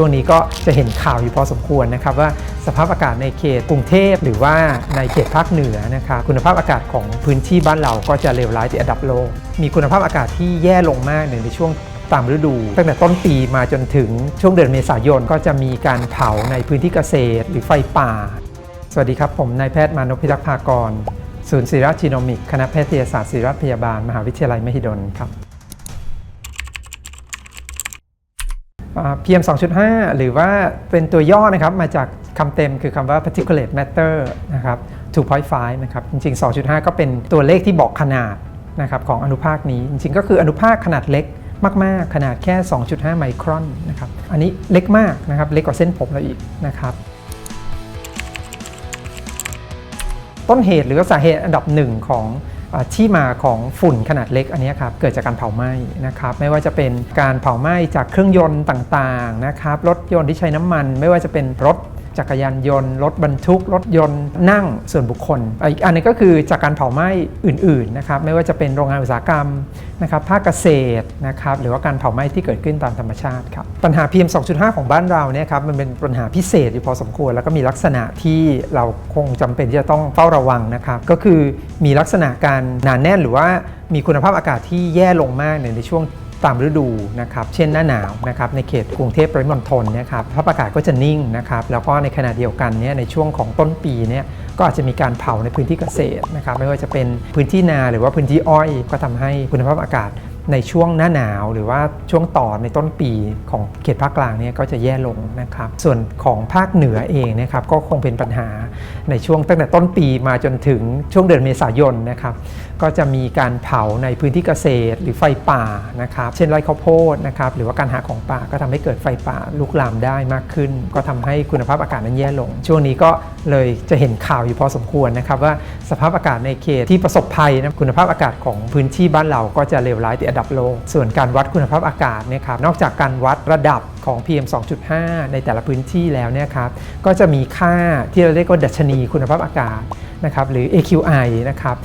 ช่วงนี้ก็จะเห็นข่าวอยู่พอสมควรนะครับว่าสภาพอากาศในเขตกรุงเทพหรือว่าในเขตภาคเหนือนะครับคุณภาพอากาศของพื้นที่บ้านเราก็จะเลวร้ายติดอันดับโลก มีคุณภาพอากาศที่แย่ลงมากในช่วงตามฤดู ตั้งแต่ต้นปีมาจนถึงช่วงเดือนเมษายนก็จะมีการเผาในพื้นที่เกษตร หรือไฟป่า สวัสดีครับ ผมนายแพทย์มานพพิทักษ์ภากร ศูนย์ศิริราชจีโนมิก คณะแพทยศาสตร์ศิริราชพยาบาล มหาวิทยาลัยมหิดลครับ PM 2.5 หรือว่าเป็นตัวย่อนะครับมาจากคำเต็มคือคำว่า particulate matter นะครับ 2.5 นะครับ จริง ๆ 2.5 ก็เป็นตัวเลขที่บอกขนาดนะครับของอนุภาคนี้ จริง ๆ ก็คืออนุภาคขนาดเล็กมาก ๆ ขนาดแค่ 2.5 ไมครอนนะครับ อันนี้เล็กมากนะครับ เล็กกว่าเส้นผมเราอีกนะครับ ต้นเหตุหรือว่าสาเหตุอันดับหนึ่งของ ที่มาของฝุ่นขนาดเล็กอันนี้ครับเกิดจากการเผาไหม้นะครับไม่ว่าจะเป็นการเผาไหม้จากเครื่องยนต์ต่างๆนะครับรถยนต์ที่ใช้น้ำมัน ไม่ว่าจะเป็นรถ จักรยานยนต์ รถบรรทุก รถยนต์นั่งส่วนบุคคลอีกอันนึงก็คือจากการเผาไหม้อื่นๆนะครับไม่ว่าจะเป็นโรงงานอุตสาหกรรมนะครับภาคเกษตรนะครับหรือว่าการเผาไหม้ที่เกิดขึ้นตามธรรมชาติครับปัญหา PM 2.5 ของบ้านเราเนี่ยครับมันเป็นปัญหาพิเศษอยู่พอสมควร แล้วก็มีลักษณะที่เราคงจำเป็นที่จะต้องเฝ้าระวังนะครับก็คือมีลักษณะการหนาแน่นหรือว่ามีคุณภาพอากาศที่แย่ลงมากในช่วง ตามฤดูนะครับ เช่นหน้าหนาวนะครับในเขตกรุงเทพปริมณฑลนี่ยครับสภาพอากาศก็จะนิ่งนะครับ แล้วก็ในขณะเดียวกันเนี่ยในช่วงของต้นปีเนี่ยก็อาจจะมีการเผาในพื้นที่เกษตรนะครับ ไม่ว่าจะเป็นพื้นที่นาหรือว่าพื้นที่อ้อยก็ทำให้คุณภาพอากาศในช่วงหน้าหนาวหรือว่าช่วงต่อในต้นปีของเขตภาคกลางเนี่ยก็จะแย่ลงนะครับ ส่วนของภาคเหนือเองนะครับก็คงเป็นปัญหา ในช่วงตั้งแต่ต้นปีมาจนถึงช่วงเดือนเมษายนนะครับก็จะมีการเผาในพื้นที่เกษตรหรือไฟป่านะครับเช่นไร่ข้าวโพดนะครับหรือว่าการหาของป่าก็ทำให้เกิดไฟป่าลุกลามได้มากขึ้น ก็ทำให้คุณภาพอากาศนั้นแย่ลง ช่วงนี้ก็เลยจะเห็นข่าวอยู่พอสมควรนะครับว่าสภาพอากาศในเขตที่ประสบภัยนะคุณภาพอากาศของพื้นที่บ้านเราก็จะเลวร้ายติดอันดับโลกส่วนการวัดคุณภาพอากาศเนี่ยครับนอกจากการวัดระดับ ของ PM 2.5 ในแต่ละพื้นที่แล้วเนี่ยครับก็จะมีค่าที่เราเรียกว่าดัชนีคุณภาพอากาศนะครับหรือ AQI นะครับ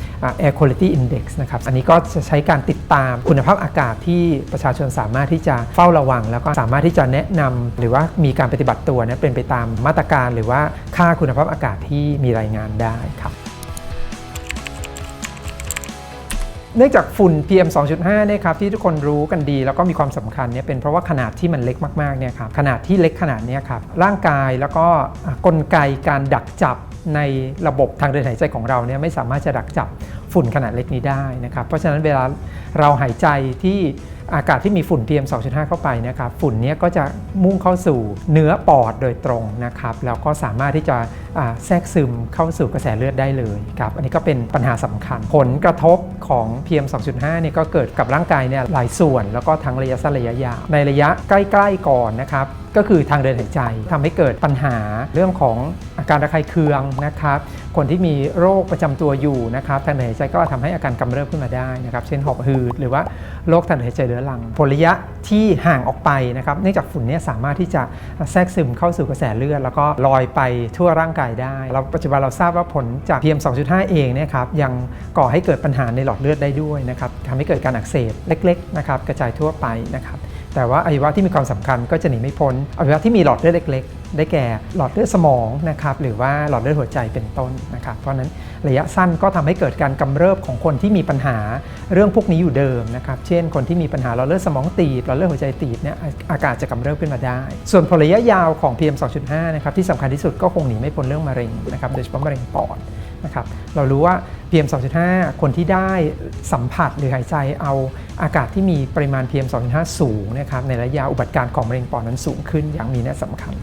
Air Quality Index นะครับอันนี้ก็จะใช้การติดตามคุณภาพอากาศที่ประชาชนสามารถที่จะเฝ้าระวัง แล้วก็สามารถที่จะแนะนำหรือว่ามีการปฏิบัติตัวนี่ยเป็นไปตามมาตรการ หรือว่าค่าคุณภาพอากาศที่มีรายงานได้ครับ เนื่องจากฝุ่น PM 2.5เนี่ยครับที่ทุกคนรู้กันดี แล้วก็มีความสำคัญเนี่ยเป็นเพราะว่าขนาดที่มันเล็กมากๆเนี่ยครับขนาดที่เล็กขนาดนี้ครับร่างกายแล้วก็กลไกการดักจับในระบบทางเดินหายใจของเราเนี่ยไม่สามารถจะดักจับ ฝุ่นขนาดเล็กนี้ได้นะครับเพราะฉะนั้นเวลาเราหายใจที่อากาศที่มีฝุ่น PM 2.5 เข้าไปนะครับฝุ่นนี้ก็จะมุ่งเข้าสู่เนื้อปอดโดยตรงนะครับแล้วก็สามารถที่จะแทรกซึมเข้าสู่กระแสเลือดได้เลยครับอันนี้ก็เป็นปัญหาสำคัญ ผลกระทบของ PM 2.5เนี่ยก็เกิดกับร่างกายเนี่ยหลายส่วน แล้วก็ทั้งระยะสั้นระยะยาวในระยะใกล้ๆก่อนนะครับก็คือทางเดินหายใจทำให้เกิดปัญหาเรื่องของอาการระคายเคืองนะครับคนที่มีโรคประจำตัวอยู่นะครับทางเดินหายใจก็ทำให้อาการกำเริบขึ้นมาได้นะครับเช่นหอบหืดหรือว่าโรคทางเดินหายใจเรื้อรังผลระยะที่ห่างออกไปนะครับเนื่องจากฝุ่นนี้สามารถที่จะแทรกซึมเข้าสู่กระแสเลือดแล้วก็ลอยไปทั่วร่างกายได้เราปัจจุบันเราทราบว่าผลจาก PM 2.5 เองเนี่ยครับยังก่อให้เกิดปัญหาในหลอดเลือดได้ด้วยนะครับทำให้เกิดการอักเสบเล็กๆนะครับกระจายทั่วไปนะครับแต่ว่าอวัยวะที่มีความสำคัญก็จะหนีไม่พ้นอวัยวะที่มีหลอดเลือดเล็กๆ ได้แก่หลอดเลือดสมองนะครับหรือว่าหลอดเลือดหัวใจเป็นต้นนะครับเพราะนั้นระยะสั้นก็ทำให้เกิดการกำเริบของคนที่มีปัญหาเรื่องพวกนี้อยู่เดิมนะครับเช่น คนที่มีปัญหาหลอดเลือดสมองตีบหลอดเลือดหัวใจตีบเนี่ยอาการจะกำเริบขึ้นมาได้ ส่วนผลระยะยาวของ PM 2.5นะครับที่สำคัญที่สุดก็คงหนีไม่พ้นเรื่องมะเร็งนะครับโดยเฉพาะมะเร็งปอดนะครับเรารู้ว่า PM 2.5 คนที่ได้สัมผัสหรือหายใจเอาอากาศที่มีปริมาณ PM 2.5 สูงนะครับในระยะอุบัติการของมะเร็งปอดนั้นสูงขึ้นอย่างมีนัยสำคัญ